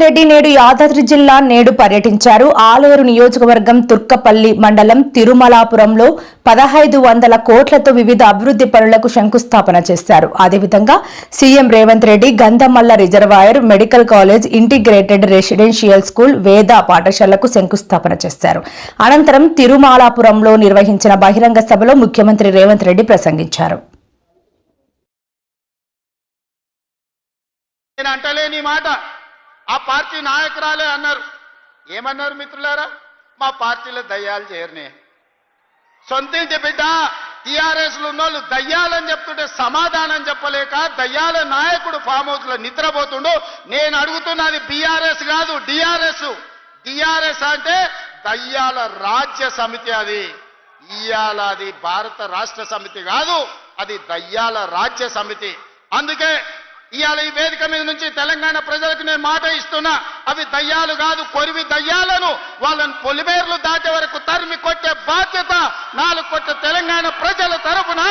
రెడ్డి నేడు యాదాద్రి జిల్లా నేడు పర్యటించారు. ఆలేరు నియోజకవర్గం తుర్కపల్లి మండలం తిరుమలాపురంలో పదహైదు వందల కోట్లతో వివిధ అభివృద్ధి పనులకు శంకుస్థాపన చేశారు. అదేవిధంగా CM Revanth Reddy Gandhamalla reservoir medical college integrated residential school వేద పాఠశాలకు శంకుస్థాపన చేశారు. అనంతరం తిరుమలాపురంలో నిర్వహించిన బహిరంగ సభలో ముఖ్యమంత్రి రేవంత్ రెడ్డి ప్రసంగించారు. నేను అంటలేని మాట. ఆ పార్టీ నాయకురాలే అన్నారు. ఏమన్నారు మిత్రులారా? మా పార్టీలో దయ్యాలు చేరినాయి. సొంతింటి బిడ్డ టీఆర్ఎస్లు ఉన్నోళ్ళు దయ్యాలని చెప్తుంటే సమాధానం చెప్పలేక దయ్యాల నాయకుడు ఫామ్ హౌస్లో నిద్రపోతుండు. నేను అడుగుతున్నది బీఆర్ఎస్ కాదు డిఆర్ఎస్. డిఆర్ఎస్ అంటే దయ్యాల రాజ్య సమితి అది. ఇయాల అది భారత రాష్ట్ర సమితి కాదు అది దయ్యాల రాజ్య సమితి. అందుకే ఇవాళ ఈ వేదిక మీద నుంచి తెలంగాణ ప్రజలకు నేను మాట ఇస్తున్నా. అవి దయ్యాలు కాదు కొరివి దయ్యాలను వాళ్ళని పొలిమేర్లు దాటే వరకు తరిమి కొట్టే బాధ్యత నాలుగు కొట్ట తెలంగాణ ప్రజల తరపున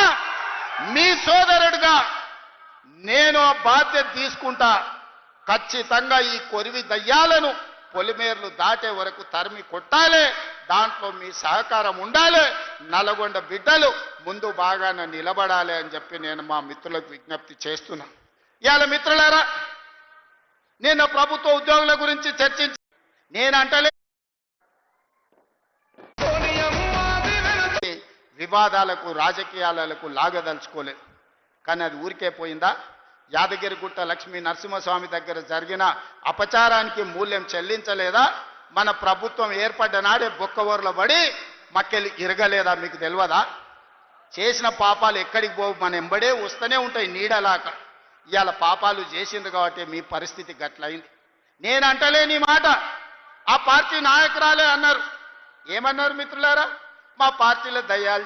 మీ సోదరుడిగా నేను ఆ బాధ్యత తీసుకుంటా. ఖచ్చితంగా ఈ కొరివి దయ్యాలను పొలిమేర్లు దాటే వరకు తరిమి కొట్టాలి. దాంట్లో మీ సహకారం ఉండాలి. నల్గొండ బిడ్డలు ముందు బాగానే నిలబడాలి అని చెప్పి నేను మా మిత్రులకు విజ్ఞప్తి చేస్తున్నా ఇవాళ మిత్రులారా నేను ప్రభుత్వ ఉద్యోగుల గురించి చర్చించి నేను అంటలే. వివాదాలకు రాజకీయాలకు లాగదలుచుకోలేదు. కానీ అది ఊరికే పోయిందా? యాదగిరిగుట్ట లక్ష్మీ నరసింహస్వామి దగ్గర జరిగిన అపచారానికి మూల్యం చెల్లించలేదా? మన ప్రభుత్వం ఏర్పడ్డ నాడే బొక్కవోర్ల పడి మక్కెలు ఇరగలేదా మీకు తెలియదా? చేసిన పాపాలు ఎక్కడికి పోవు? మన ఎంబడే వస్తూనే ఉంటాయి నీడలాక ఇవాళ పాపాలు చేసింది కాబట్టి మీ పరిస్థితి గట్లయింది. నేను అంటలేని మాట. ఆ పార్టీ నాయకురాలే అన్నారు. ఏమన్నారు మిత్రులారా? మా పార్టీలో దయ్యాలు